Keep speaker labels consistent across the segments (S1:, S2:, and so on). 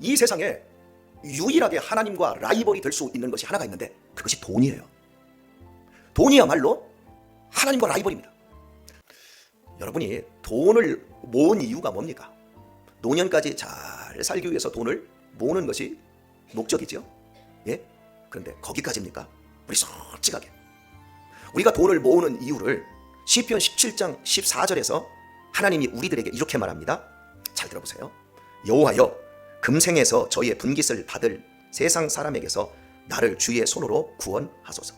S1: 이 세상에 유일하게 하나님과 라이벌이 될 수 있는 것이 하나가 있는데 그것이 돈이에요. 돈이야말로 하나님과 라이벌입니다. 여러분이 돈을 모은 이유가 뭡니까? 노년까지 잘 살기 위해서 돈을 모으는 것이 목적이죠. 예? 그런데 거기까지입니까? 우리 솔직하게 우리가 돈을 모으는 이유를 시편 17장 14절에서 하나님이 우리들에게 이렇게 말합니다. 잘 들어보세요. 여호와여 금생에서 저희의 분깃을 받을 세상 사람에게서 나를 주의 손으로 구원하소서.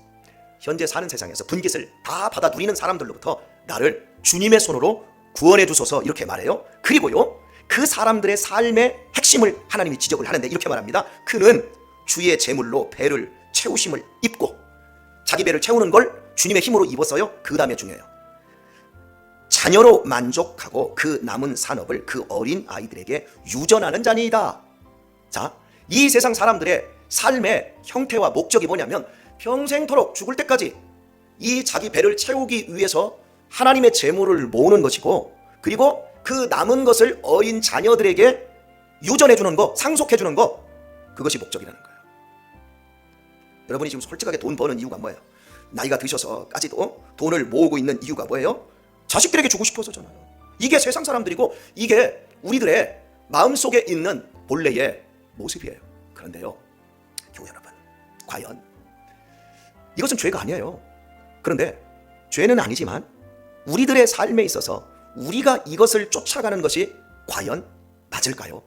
S1: 현재 사는 세상에서 분깃을 다 받아 누리는 사람들로부터 나를 주님의 손으로 구원해 주소서 이렇게 말해요. 그리고요. 그 사람들의 삶의 핵심을 하나님이 지적을 하는데 이렇게 말합니다. 그는 주의 재물로 배를 채우심을 입고 자기 배를 채우는 걸 주님의 힘으로 입었어요. 그 다음에 중요해요. 자녀로 만족하고 그 남은 산업을 그 어린 아이들에게 유전하는 자니이다. 자, 이 세상 사람들의 삶의 형태와 목적이 뭐냐면 평생토록 죽을 때까지 이 자기 배를 채우기 위해서 하나님의 재물을 모으는 것이고 그리고 그 남은 것을 어린 자녀들에게 유전해 주는 거, 상속해 주는 거 그것이 목적이라는 거예요. 여러분이 지금 솔직하게 돈 버는 이유가 뭐예요? 나이가 드셔서까지도 돈을 모으고 있는 이유가 뭐예요? 자식들에게 주고 싶어서잖아요. 이게 세상 사람들이고 이게 우리들의 마음속에 있는 본래의 모습이에요. 그런데요. 교회 여러분, 과연 이것은 죄가 아니에요. 그런데 죄는 아니지만 우리들의 삶에 있어서 우리가 이것을 쫓아가는 것이 과연 맞을까요?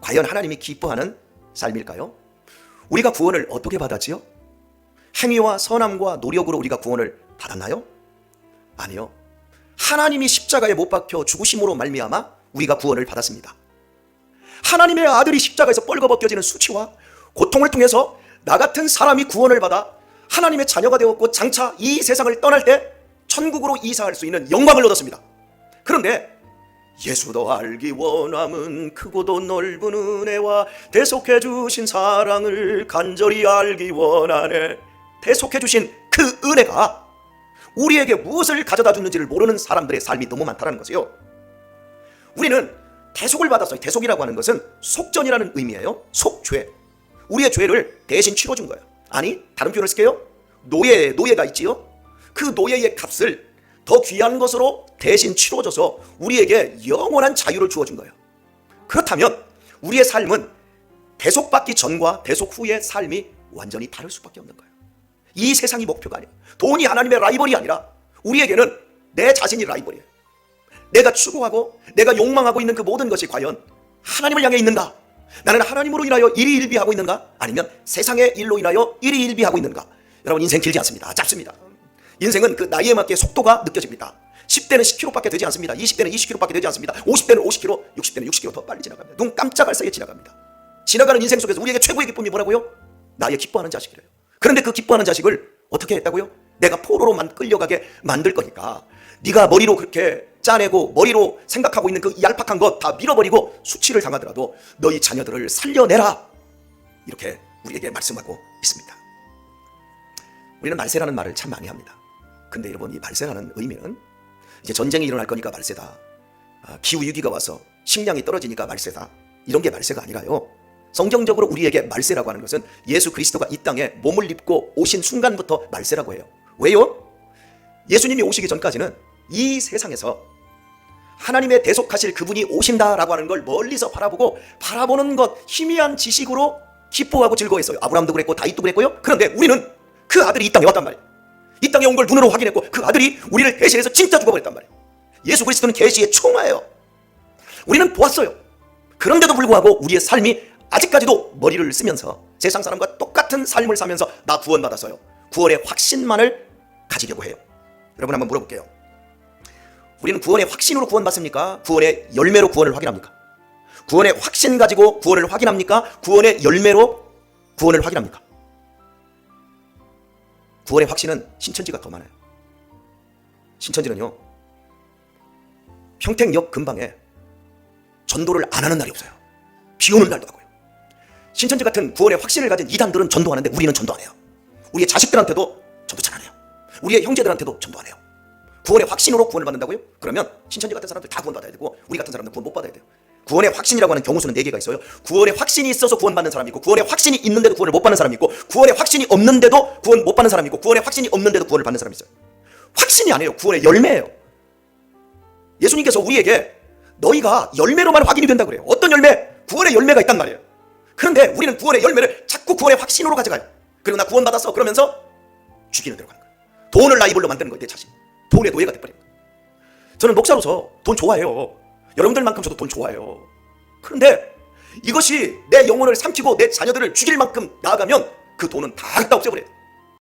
S1: 과연 하나님이 기뻐하는 삶일까요? 우리가 구원을 어떻게 받았지요? 행위와 선함과 노력으로 우리가 구원을 받았나요? 아니요. 하나님이 십자가에 못 박혀 죽으심으로 말미암아 우리가 구원을 받았습니다. 하나님의 아들이 십자가에서 뻘거벗겨지는 수치와 고통을 통해서 나 같은 사람이 구원을 받아 하나님의 자녀가 되었고 장차 이 세상을 떠날 때 천국으로 이사할 수 있는 영광을 얻었습니다. 그런데 예수도 알기 원함은 크고도 넓은 은혜와 대속해 주신 사랑을 간절히 알기 원하네. 대속해 주신 그 은혜가 우리에게 무엇을 가져다 주는지를 모르는 사람들의 삶이 너무 많다는 것이요. 우리는 대속을 받았어요. 대속이라고 하는 것은 속전이라는 의미예요. 속죄. 우리의 죄를 대신 치러준 거예요. 아니, 다른 표현을 쓸게요. 노예, 노예가 있지요. 그 노예의 값을 더 귀한 것으로 대신 치러줘서 우리에게 영원한 자유를 주어준 거예요. 그렇다면 우리의 삶은 대속받기 전과 대속 후의 삶이 완전히 다를 수밖에 없는 거예요. 이 세상이 목표가 아니에요. 돈이 하나님의 라이벌이 아니라 우리에게는 내 자신이 라이벌이에요. 내가 추구하고 내가 욕망하고 있는 그 모든 것이 과연 하나님을 향해 있는가? 나는 하나님으로 인하여 일희일비하고 있는가? 아니면 세상의 일로 인하여 일희일비하고 있는가? 여러분 인생 길지 않습니다. 짧습니다. 인생은 그 나이에 맞게 속도가 느껴집니다. 10대는 10km밖에 되지 않습니다. 20대는 20km밖에 되지 않습니다. 50대는 50km, 60대는 60km 더 빨리 지나갑니다. 눈 깜짝할 사이에 지나갑니다. 지나가는 인생 속에서 우리에게 최고의 기쁨이 뭐라고요? 나의 기뻐하는 자식이래요. 그런데 그 기뻐하는 자식을 어떻게 했다고요? 내가 포로로만 끌려가게 만들 거니까 네가 머리로 그렇게 짜내고 머리로 생각하고 있는 그 얄팍한 것 다 밀어버리고 수치를 당하더라도 너희 자녀들을 살려내라 이렇게 우리에게 말씀하고 있습니다. 우리는 말세라는 말을 참 많이 합니다. 근데 여러분 이 말세라는 의미는 이제 전쟁이 일어날 거니까 말세다. 아, 기후 위기가 와서 식량이 떨어지니까 말세다. 이런 게 말세가 아니라요. 성경적으로 우리에게 말세라고 하는 것은 예수 그리스도가 이 땅에 몸을 입고 오신 순간부터 말세라고 해요. 왜요? 예수님이 오시기 전까지는 이 세상에서 하나님의 대속하실 그분이 오신다라고 하는 걸 멀리서 바라보고 바라보는 것 희미한 지식으로 기뻐하고 즐거워했어요. 아브라함도 그랬고 다윗도 그랬고요. 그런데 우리는 그 아들이 이 땅에 왔단 말이에요. 이 땅에 온 걸 눈으로 확인했고 그 아들이 우리를 대신해서 진짜 죽어버렸단 말이에요. 예수 그리스도는 계시의 총화예요. 우리는 보았어요. 그런데도 불구하고 우리의 삶이 아직까지도 머리를 쓰면서 세상 사람과 똑같은 삶을 사면서 나 구원받았어요. 구원의 확신만을 가지려고 해요. 여러분 한번 물어볼게요. 우리는 구원의 확신으로 구원받습니까? 구원의 열매로 구원을 확인합니까? 구원의 확신 가지고 구원을 확인합니까? 구원의 열매로 구원을 확인합니까? 구원의 확신은 신천지가 더 많아요. 신천지는요, 평택역 근방에 전도를 안 하는 날이 없어요. 비 오는 날도 하고요. 신천지 같은 구원의 확신을 가진 이단들은 전도하는데 우리는 전도 안 해요. 우리의 자식들한테도 전도 잘 안 해요. 우리의 형제들한테도 전도 안 해요. 구원의 확신으로 구원을 받는다고요? 그러면 신천지 같은 사람들 다 구원 받아야 되고 우리 같은 사람들 구원 못 받아야 돼요. 구원의 확신이라고 하는 경우수는 네 개가 있어요. 구원의 확신이 있어서 구원받는 사람이 있고, 구원의 확신이 있는데도 구원을 못 받는 사람이 있고, 구원의 확신이 없는데도 구원 못 받는 사람이 있고, 구원의 확신이 없는데도 구원을 받는 사람이 있어요. 확신이 아니에요. 구원의 열매예요. 예수님께서 우리에게 너희가 열매로만 확인이 된다 그래요. 어떤 열매? 구원의 열매가 있단 말이에요. 그런데 우리는 구원의 열매를 자꾸 구원의 확신으로 가져가요. 그리고 나 구원 받았어. 그러면서 죽이는 대로 가는 거예요. 돈을 라이벌로 만드는 거예요. 내 자신. 돈의 노예가 돼버린 거예요. 저는 목사로서 돈 좋아해요. 여러분들만큼 저도 돈 좋아해요. 그런데 이것이 내 영혼을 삼키고 내 자녀들을 죽일 만큼 나아가면 그 돈은 다 갖다 없애버려요.